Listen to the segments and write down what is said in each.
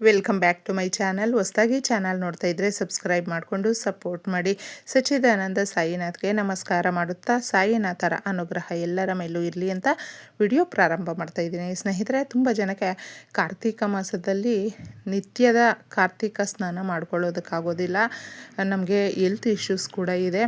Welcome back to my channel ಹೊಸದಾಗಿ channel ನೋಡ್ತಾ ಇದ್ದರೆ ಸಬ್ಸ್ಕ್ರೈಬ್ ಮಾಡಿಕೊಂಡು ಸಪೋರ್ಟ್ ಮಾಡಿ. ಸಚ್ಚಿದಾನಂದ ಸಾಯಿನಾಥ್ಗೆ ನಮಸ್ಕಾರ ಮಾಡುತ್ತಾ ಸಾಯಿನಾಥರ ಅನುಗ್ರಹ ಎಲ್ಲರ ಮೇಲೂ ಇರಲಿ ಅಂತ ವಿಡಿಯೋ ಪ್ರಾರಂಭ ಮಾಡ್ತಾ ಇದ್ದೀನಿ. ಸ್ನೇಹಿತರೆ, ತುಂಬ ಜನಕ್ಕೆ ಕಾರ್ತಿಕ ಮಾಸದಲ್ಲಿ ನಿತ್ಯದ ಕಾರ್ತಿಕ ಸ್ನಾನ ಮಾಡ್ಕೊಳ್ಳೋದಕ್ಕಾಗೋದಿಲ್ಲ. ನಮಗೆ ಹೆಲ್ತ್ ಇಶ್ಯೂಸ್ ಕೂಡ ಇದೆ.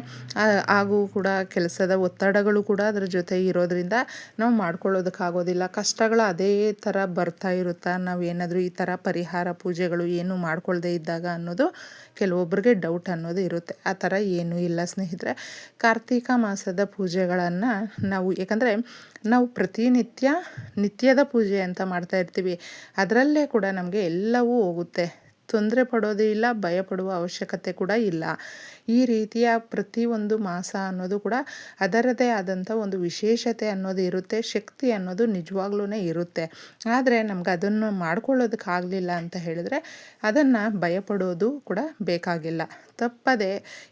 ಹಾಗೂ ಕೂಡ ಕೆಲಸದ ಒತ್ತಡಗಳು ಕೂಡ ಅದರ ಜೊತೆ ಇರೋದರಿಂದ ನಾವು ಮಾಡ್ಕೊಳ್ಳೋದಕ್ಕಾಗೋದಿಲ್ಲ. ಕಷ್ಟಗಳು ಅದೇ ಥರ ಬರ್ತಾ ಇರುತ್ತಾ, ನಾವು ಏನಾದರೂ ಈ ಥರ ಪರಿಹಾರ ಪರಿಹಾರ ಪೂಜೆಗಳು ಏನು ಮಾಡ್ಕೊಳ್ದೇ ಇದ್ದಾಗ ಅನ್ನೋದು ಕೆಲವೊಬ್ಬರಿಗೆ ಡೌಟ್ ಅನ್ನೋದು ಇರುತ್ತೆ. ಆ ಥರ ಏನೂ ಇಲ್ಲ ಸ್ನೇಹಿತರೆ. ಕಾರ್ತಿಕ ಮಾಸದ ಪೂಜೆಗಳನ್ನು ನಾವು, ಯಾಕಂದರೆ ನಾವು ಪ್ರತಿನಿತ್ಯ ನಿತ್ಯದ ಪೂಜೆ ಅಂತ ಮಾಡ್ತಾ ಇರ್ತೀವಿ. ಅದರಲ್ಲೇ ಕೂಡ ನಮಗೆ ಎಲ್ಲವೂ ಹೋಗುತ್ತೆ. ತೊಂದರೆ ಪಡೋದೇ ಇಲ್ಲ, ಭಯಪಡುವ ಅವಶ್ಯಕತೆ ಕೂಡ ಇಲ್ಲ. ಈ ರೀತಿಯ ಪ್ರತಿಯೊಂದು ಮಾಸ ಅನ್ನೋದು ಕೂಡ ಅದರದೇ ಆದಂಥ ಒಂದು ವಿಶೇಷತೆ ಅನ್ನೋದು ಇರುತ್ತೆ, ಶಕ್ತಿ ಅನ್ನೋದು ನಿಜವಾಗ್ಲೂ ಇರುತ್ತೆ. ಆದರೆ ನಮ್ಗೆ ಅದನ್ನು ಮಾಡ್ಕೊಳ್ಳೋದಕ್ಕಾಗಲಿಲ್ಲ ಅಂತ ಹೇಳಿದ್ರೆ ಅದನ್ನು ಭಯಪಡೋದು ಕೂಡ ಬೇಕಾಗಿಲ್ಲ. ತಪ್ಪದೆ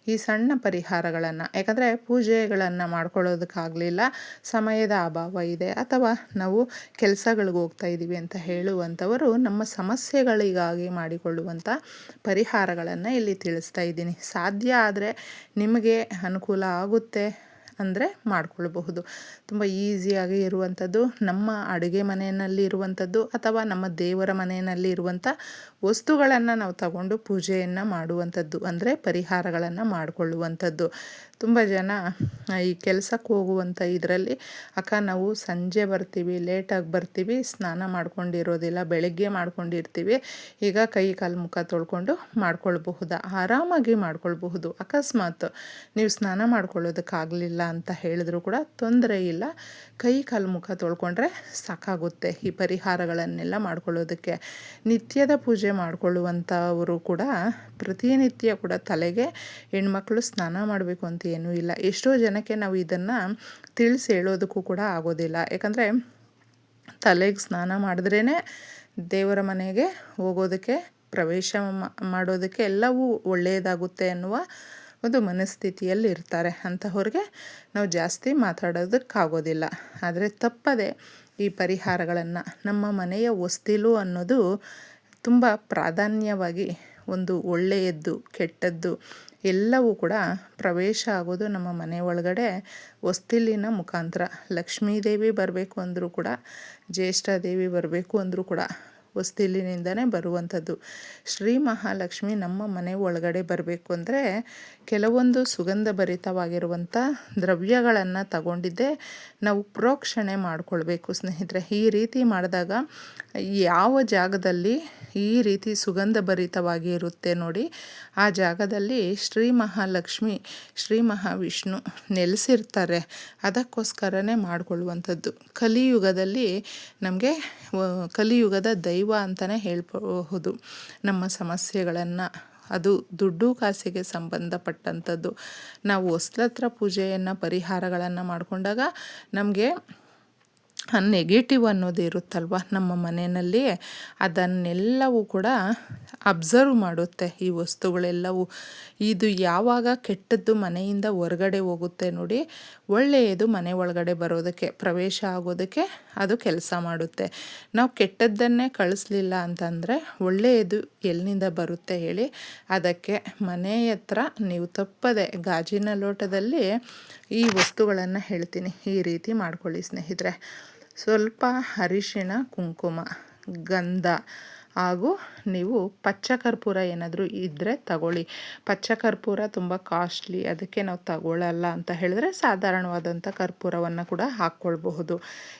ಈ ಸಣ್ಣ ಪರಿಹಾರಗಳನ್ನು, ಯಾಕಂದರೆ ಪೂಜೆಗಳನ್ನು ಮಾಡ್ಕೊಳ್ಳೋದಕ್ಕಾಗಲಿಲ್ಲ ಸಮಯದ ಅಭಾವ ಇದೆ ಅಥವಾ ನಾವು ಕೆಲಸಗಳಿಗೆ ಹೋಗ್ತಾ ಇದ್ದೀವಿ ಅಂತ ಹೇಳುವಂಥವರು ನಮ್ಮ ಸಮಸ್ಯೆಗಳಿಗಾಗಿ ಮಾಡಿಕೊಳ್ಳುವಂಥ ಪರಿಹಾರಗಳನ್ನು ಇಲ್ಲಿ ತಿಳಿಸ್ತಾ ಇದ್ದೀನಿ. ಸಾಧ್ಯ ಆದರೆ ನಿಮಗೆ ಅನುಕೂಲ ಆಗುತ್ತೆ ಅಂದರೆ ಮಾಡಿಕೊಳ್ಬಹುದು. ತುಂಬ ಈಸಿಯಾಗಿ ಇರುವಂಥದ್ದು ನಮ್ಮ ಅಡುಗೆ ಮನೆಯಲ್ಲಿ ಇರುವಂಥದ್ದು ಅಥವಾ ನಮ್ಮ ದೇವರ ಮನೆಯಲ್ಲಿ ಇರುವಂಥ ವಸ್ತುಗಳನ್ನು ನಾವು ತಗೊಂಡು ಪೂಜೆಯನ್ನು ಮಾಡುವಂಥದ್ದು, ಅಂದರೆ ಪರಿಹಾರಗಳನ್ನು ಮಾಡಿಕೊಳ್ಳುವಂಥದ್ದು. ತುಂಬ ಜನ ಈ ಕೆಲಸಕ್ಕೆ ಹೋಗುವಂಥ ಇದರಲ್ಲಿ, ಅಕ್ಕ, ನಾವು ಸಂಜೆ ಬರ್ತೀವಿ ಲೇಟಾಗಿ ಬರ್ತೀವಿ, ಸ್ನಾನ ಮಾಡ್ಕೊಂಡಿರೋದಿಲ್ಲ, ಬೆಳಗ್ಗೆ ಮಾಡ್ಕೊಂಡಿರ್ತೀವಿ, ಈಗ ಕೈ ಕಾಲು ಮುಖ ತೊಳ್ಕೊಂಡು ಮಾಡ್ಕೊಳ್ಬಹುದಾ? ಆರಾಮಾಗಿ ಮಾಡ್ಕೊಳ್ಬಹುದು. ಅಕಸ್ಮಾತ್ ನೀವು ಸ್ನಾನ ಮಾಡ್ಕೊಳ್ಳೋದಕ್ಕಾಗಲಿಲ್ಲ ಅಂತ ಹೇಳಿದ್ರು ಕೂಡ ತೊಂದರೆ ಇಲ್ಲ. ಕೈ ಕಾಲು ಮುಖ ತೊಳ್ಕೊಂಡ್ರೆ ಸಾಕಾಗುತ್ತೆ ಈ ಪರಿಹಾರಗಳನ್ನೆಲ್ಲ ಮಾಡ್ಕೊಳ್ಳೋದಕ್ಕೆ. ನಿತ್ಯದ ಪೂಜೆ ಮಾಡಿಕೊಳ್ಳುವಂಥವರು ಕೂಡ ಪ್ರತಿನಿತ್ಯ ಕೂಡ ತಲೆಗೆ ಹೆಣ್ಮಕ್ಳು ಸ್ನಾನ ಮಾಡಬೇಕು ಅಂತ ಏನೂ ಇಲ್ಲ. ಎಷ್ಟೋ ಜನಕ್ಕೆ ನಾವು ಇದನ್ನು ತಿಳಿಸಿ ಹೇಳೋದಕ್ಕೂ ಕೂಡ ಆಗೋದಿಲ್ಲ. ಯಾಕಂದರೆ ತಲೆಗೆ ಸ್ನಾನ ಮಾಡಿದ್ರೇ ದೇವರ ಮನೆಗೆ ಹೋಗೋದಕ್ಕೆ, ಪ್ರವೇಶ ಮಾಡೋದಕ್ಕೆ ಎಲ್ಲವೂ ಒಳ್ಳೆಯದಾಗುತ್ತೆ ಅನ್ನುವ ಒಂದು ಮನಸ್ಥಿತಿಯಲ್ಲಿ ಇರ್ತಾರೆ. ಅಂಥವ್ರಿಗೆ ನಾವು ಜಾಸ್ತಿ ಮಾತಾಡೋದಕ್ಕಾಗೋದಿಲ್ಲ. ಆದರೆ ತಪ್ಪದೆ ಈ ಪರಿಹಾರಗಳನ್ನು ನಮ್ಮ ಮನೆಯ ಹೊಸ್ತಿಲು ಅನ್ನೋದು ತುಂಬ ಪ್ರಾಧಾನ್ಯವಾಗಿ ಒಂದು ಒಳ್ಳೆಯದ್ದು, ಕೆಟ್ಟದ್ದು ಎಲ್ಲವೂ ಕೂಡ ಪ್ರವೇಶ ಆಗೋದು ನಮ್ಮ ಮನೆ ಒಳಗಡೆ ಹೊಸ್ತಿಲಿನ ಮುಖಾಂತರ. ಲಕ್ಷ್ಮೀದೇವಿ ಬರಬೇಕು ಅಂದರೂ ಕೂಡ ಜ್ಯೇಷ್ಠ ದೇವಿ ಬರಬೇಕು ಅಂದರೂ ಕೂಡ ಹೊಸ್ತಿಲಿನಿಂದನೇ ಬರುವಂಥದ್ದು. ಶ್ರೀ ಮಹಾಲಕ್ಷ್ಮಿ ನಮ್ಮ ಮನೆ ಒಳಗಡೆ ಬರಬೇಕು ಅಂದರೆ ಕೆಲವೊಂದು ಸುಗಂಧ ಭರಿತವಾಗಿರುವಂಥ ದ್ರವ್ಯಗಳನ್ನು ತಗೊಂಡಿದ್ದೆ ನಾವು ಪ್ರೋಕ್ಷಣೆ ಮಾಡಿಕೊಳ್ಬೇಕು ಸ್ನೇಹಿತರೆ. ಈ ರೀತಿ ಮಾಡಿದಾಗ ಯಾವ ಜಾಗದಲ್ಲಿ ಈ ರೀತಿ ಸುಗಂಧಭರಿತವಾಗಿ ಇರುತ್ತೆ ನೋಡಿ. ಆ ಜಾಗದಲ್ಲಿ ಶ್ರೀ ಮಹಾಲಕ್ಷ್ಮಿ ಶ್ರೀ ಮಹಾವಿಷ್ಣು ನೆಲೆಸಿರ್ತಾರೆ. ಅದಕ್ಕೋಸ್ಕರನೇ ಮಾಡಿಕೊಳ್ಳುವಂಥದ್ದು. ಕಲಿಯುಗದಲ್ಲಿ ನಮಗೆ ಕಲಿಯುಗದ ದೈವ ಅಂತಲೇ ಹೇಳ್ಬಹುದು. ನಮ್ಮ ಸಮಸ್ಯೆಗಳನ್ನು, ಅದು ದುಡ್ಡು ಕಾಸಿಗೆ ಸಂಬಂಧಪಟ್ಟಂಥದ್ದು. ನಾವು ಹೊಸ್ಲತ್ರ ಪೂಜೆಯನ್ನು, ಪರಿಹಾರಗಳನ್ನು ಮಾಡಿಕೊಂಡಾಗ ನಮಗೆ ನೆಗೆಟಿವ್ ಅನ್ನೋದು ಇರುತ್ತಲ್ವ ನಮ್ಮ ಮನೆಯಲ್ಲಿ? ಅದನ್ನೆಲ್ಲವೂ ಕೂಡ ಅಬ್ಸರ್ವ್ ಮಾಡುತ್ತೆ ಈ ವಸ್ತುಗಳೆಲ್ಲವೂ. ಇದು ಯಾವಾಗ ಕೆಟ್ಟದ್ದು ಮನೆಯಿಂದ ಹೊರಗಡೆ ಹೋಗುತ್ತೆ ನೋಡಿ, ಒಳ್ಳೆಯದು ಮನೆ ಒಳಗಡೆ ಬರೋದಕ್ಕೆ, ಪ್ರವೇಶ ಆಗೋದಕ್ಕೆ ಅದು ಕೆಲಸ ಮಾಡುತ್ತೆ. ನಾವು ಕೆಟ್ಟದ್ದನ್ನೇ ಕಳಿಸ್ಲಿಲ್ಲ ಅಂತಂದರೆ ಒಳ್ಳೆಯದು ಎಲ್ಲಿಂದ ಬರುತ್ತೆ ಹೇಳಿ? ಅದಕ್ಕೆ ಮನೆ ಹತ್ರ ನೀವು ತಪ್ಪದೆ ಗಾಜಿನ ಲೋಟದಲ್ಲಿ ಈ ವಸ್ತುಗಳನ್ನು ಹೇಳ್ತೀನಿ, ಈ ರೀತಿ ಮಾಡ್ಕೊಳ್ಳಿ ಸ್ನೇಹಿತರೆ. ಸ್ವಲ್ಪ ಅರಿಶಿಣ, ಕುಂಕುಮ, ಗಂಧ ಹಾಗೂ ನೀವು ಪಚ್ಚ ಕರ್ಪೂರ ಏನಾದರೂ ಇದ್ದರೆ ತಗೊಳ್ಳಿ. ಪಚ್ಚ ಕರ್ಪೂರ ತುಂಬ ಕಾಸ್ಟ್ಲಿ ಅದಕ್ಕೆ ನಾವು ತಗೊಳ್ಳಲ್ಲ ಅಂತ ಹೇಳಿದ್ರೆ ಸಾಧಾರಣವಾದಂಥ ಕರ್ಪೂರವನ್ನು ಕೂಡ ಹಾಕ್ಕೊಳ್ಬಹುದು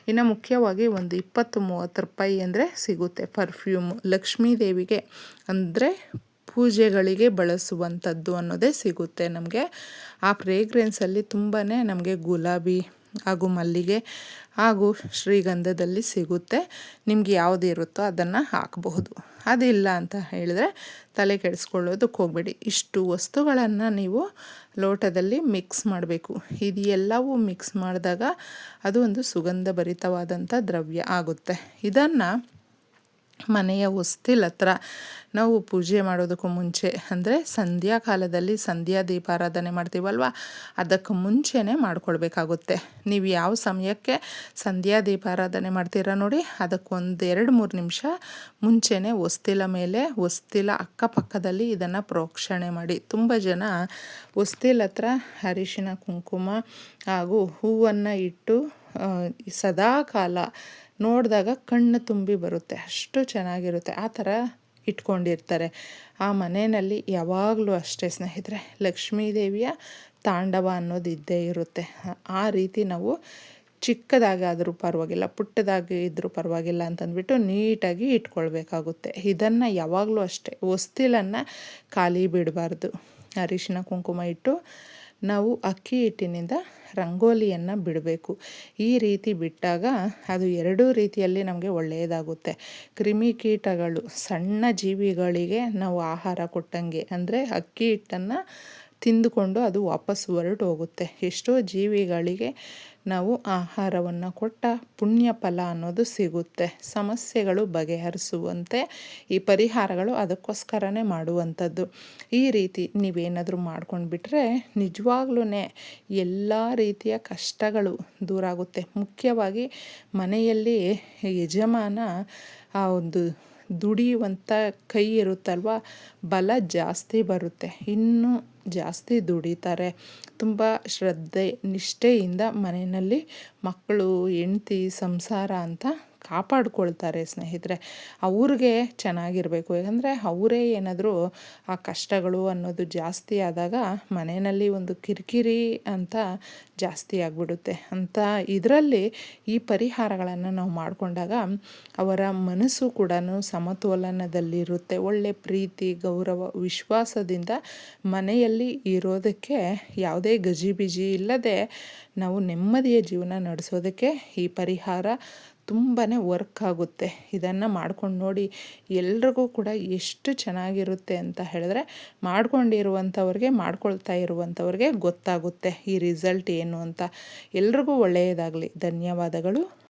ಇನ್ನು ಮುಖ್ಯವಾಗಿ ಒಂದು ಇಪ್ಪತ್ತು ಮೂವತ್ತು ರೂಪಾಯಿ ಅಂದರೆ ಸಿಗುತ್ತೆ ಪರ್ಫ್ಯೂಮ್ ಲಕ್ಷ್ಮೀ ದೇವಿಗೆ ಅಂದರೆ ಪೂಜೆಗಳಿಗೆ ಬಳಸುವಂಥದ್ದು ಅನ್ನೋದೇ ಸಿಗುತ್ತೆ ನಮಗೆ. ಆ ಫ್ರೇಗ್ರೆನ್ಸಲ್ಲಿ ತುಂಬಾ ನಮಗೆ ಗುಲಾಬಿ ಹಾಗೂ ಮಲ್ಲಿಗೆ ಹಾಗೂ ಶ್ರೀಗಂಧದಲ್ಲಿ ಸಿಗುತ್ತೆ. ನಿಮ್ಗೆ ಯಾವುದು ಇರುತ್ತೋ ಅದನ್ನು ಹಾಕಬಹುದು. ಅದಿಲ್ಲ ಅಂತ ಹೇಳಿದ್ರೆ ತಲೆ ಕೆಡಿಸ್ಕೊಳ್ಳೋದಕ್ಕೆ ಹೋಗಬೇಡಿ. ಇಷ್ಟು ವಸ್ತುಗಳನ್ನು ನೀವು ಲೋಟದಲ್ಲಿ ಮಿಕ್ಸ್ ಮಾಡಬೇಕು. ಇದು ಎಲ್ಲವೂ ಮಿಕ್ಸ್ ಮಾಡಿದಾಗ ಅದು ಒಂದು ಸುಗಂಧ ಭರಿತವಾದಂಥ ದ್ರವ್ಯ ಆಗುತ್ತೆ. ಇದನ್ನು ಮನೆಯ ಉಸ್ತಿಲ್ ಹತ್ರ ನಾವು ಪೂಜೆ ಮಾಡೋದಕ್ಕೂ ಮುಂಚೆ, ಅಂದರೆ ಸಂಧ್ಯಾ ಕಾಲದಲ್ಲಿ ಸಂಧ್ಯಾ ದೀಪಾರಾಧನೆ ಮಾಡ್ತೀವಲ್ವ? ಅದಕ್ಕೆ ಮುಂಚೆನೇ ಮಾಡ್ಕೊಳ್ಬೇಕಾಗುತ್ತೆ. ನೀವು ಯಾವ ಸಮಯಕ್ಕೆ ಸಂಧ್ಯಾ ದೀಪಾರಾಧನೆ ಮಾಡ್ತೀರಾ ನೋಡಿ ಅದಕ್ಕೊಂದು ಎರಡು ಮೂರು ನಿಮಿಷ ಮುಂಚೆನೇ ಹೊಸ್ತಿಲ ಮೇಲೆ ಹೊಸ್ತಿಲ ಅಕ್ಕಪಕ್ಕದಲ್ಲಿ ಇದನ್ನು ಪ್ರೋಕ್ಷಣೆ ಮಾಡಿ. ತುಂಬ ಜನ ಹೊಸ್ತಿಲ ಹತ್ರ ಕುಂಕುಮ ಹಾಗೂ ಹೂವನ್ನು ಇಟ್ಟು ಸದಾ ಕಾಲ ನೋಡಿದಾಗ ಕಣ್ಣು ತುಂಬಿ ಬರುತ್ತೆ. ಅಷ್ಟು ಚೆನ್ನಾಗಿರುತ್ತೆ. ಆ ಥರ ಇಟ್ಕೊಂಡಿರ್ತಾರೆ. ಆ ಮನೆಯಲ್ಲಿ ಯಾವಾಗಲೂ ಅಷ್ಟೇ ಸ್ನೇಹಿತರೆ ಲಕ್ಷ್ಮೀ ದೇವಿಯ ತಾಂಡವ ಅನ್ನೋದು ಇದ್ದೇ ಇರುತ್ತೆ. ಆ ರೀತಿ ನಾವು ಚಿಕ್ಕದಾಗಾದರೂ ಪರವಾಗಿಲ್ಲ, ಪುಟ್ಟದಾಗಿ ಇದ್ದರೂ ಪರವಾಗಿಲ್ಲ ಅಂತಂದ್ಬಿಟ್ಟು ನೀಟಾಗಿ ಇಟ್ಕೊಳ್ಬೇಕಾಗುತ್ತೆ. ಇದನ್ನು ಯಾವಾಗಲೂ ಅಷ್ಟೇ. ಹೊಸ್ತಿಲನ್ನು ಖಾಲಿ ಬಿಡಬಾರ್ದು. ಅರಿಶಿನ, ಕುಂಕುಮ ಇಟ್ಟು ನಾವು ಅಕ್ಕಿ ಹಿಟ್ಟಿನಿಂದ ರಂಗೋಲಿಯನ್ನು ಬಿಡಬೇಕು. ಈ ರೀತಿ ಬಿಟ್ಟಾಗ ಅದು ಎರಡೂ ರೀತಿಯಲ್ಲಿ ನಮಗೆ ಒಳ್ಳೆಯದಾಗುತ್ತೆ. ಕ್ರಿಮಿಕೀಟಗಳು ಸಣ್ಣ ಜೀವಿಗಳಿಗೆ ನಾವು ಆಹಾರ ಕೊಟ್ಟಂಗೆ, ಅಂದರೆ ಅಕ್ಕಿ ಹಿಟ್ಟನ್ನು ತಿಂದುಕೊಂಡು ಅದು ವಾಪಸ್ ಹೊರಟು ಹೋಗುತ್ತೆ ಎಷ್ಟೋ ಜೀವಿಗಳಿಗೆ ನಾವು ಆಹಾರವನ್ನು ಕೊಟ್ಟ ಪುಣ್ಯ ಫಲ ಅನ್ನೋದು ಸಿಗುತ್ತೆ. ಸಮಸ್ಯೆಗಳು ಬಗೆಹರಿಸುವಂತೆ ಈ ಪರಿಹಾರಗಳು ಅದಕ್ಕೋಸ್ಕರನೇ ಮಾಡುವಂಥದ್ದು. ಈ ರೀತಿ ನೀವೇನಾದರೂ ಮಾಡ್ಕೊಂಡು ಬಿಟ್ಟರೆ ನಿಜವಾಗ್ಲೂ ಎಲ್ಲ ರೀತಿಯ ಕಷ್ಟಗಳು ದೂರ ಆಗುತ್ತೆ ಮುಖ್ಯವಾಗಿ ಮನೆಯಲ್ಲಿ ಯಜಮಾನ ಆ ಒಂದು ದುಡಿಯುವಂಥ ಕೈ ಇರುತ್ತಲ್ವ? ಬಲ ಜಾಸ್ತಿ ಬರುತ್ತೆ. ಇನ್ನೂ ಜಾಸ್ತಿ ದುಡಿತಾರೆ. ತುಂಬ ಶ್ರದ್ಧೆ, ನಿಷ್ಠೆಯಿಂದ ಮನೆಯಲ್ಲಿ ಮಕ್ಕಳು, ಹೆಂಡ್ತಿ, ಸಂಸಾರ ಅಂತ ಕಾಪಾಡ್ಕೊಳ್ತಾರೆ ಸ್ನೇಹಿತರೆ. ಅವ್ರಿಗೆ ಚೆನ್ನಾಗಿರಬೇಕು. ಯಾಕಂದರೆ ಅವರೇ ಏನಾದರೂ ಆ ಕಷ್ಟಗಳು ಅನ್ನೋದು ಜಾಸ್ತಿ ಆದಾಗ ಮನೆಯಲ್ಲಿ ಒಂದು ಕಿರಿಕಿರಿ ಅಂತ ಜಾಸ್ತಿ ಆಗಿಬಿಡುತ್ತೆ. ಅಂತ ಇದರಲ್ಲಿ ಈ ಪರಿಹಾರಗಳನ್ನು ನಾವು ಮಾಡಿಕೊಂಡಾಗ ಅವರ ಮನಸ್ಸು ಕೂಡ ಸಮತೋಲನದಲ್ಲಿರುತ್ತೆ. ಒಳ್ಳೆ ಪ್ರೀತಿ, ಗೌರವ, ವಿಶ್ವಾಸದಿಂದ ಮನೆಯಲ್ಲಿ ಇರೋದಕ್ಕೆ ಯಾವುದೇ ಗಜಿಬಿಜಿ ಇಲ್ಲದೆ ನಾವು ನೆಮ್ಮದಿಯ ಜೀವನ ನಡೆಸೋದಕ್ಕೆ ಈ ಪರಿಹಾರ ತುಂಬಾ ವರ್ಕ್ ಆಗುತ್ತೆ. ಇದನ್ನು ಮಾಡ್ಕೊಂಡು ನೋಡಿ ಎಲ್ರಿಗೂ ಕೂಡ ಎಷ್ಟು ಚೆನ್ನಾಗಿರುತ್ತೆ ಅಂತ ಹೇಳಿದ್ರೆ ಮಾಡ್ಕೊಂಡಿರುವಂಥವ್ರಿಗೆ, ಮಾಡ್ಕೊಳ್ತಾ ಇರುವಂಥವ್ರಿಗೆ ಗೊತ್ತಾಗುತ್ತೆ ಈ ರಿಸಲ್ಟ್ ಏನು ಅಂತ. ಎಲ್ರಿಗೂ ಒಳ್ಳೆಯದಾಗಲಿ. ಧನ್ಯವಾದಗಳು.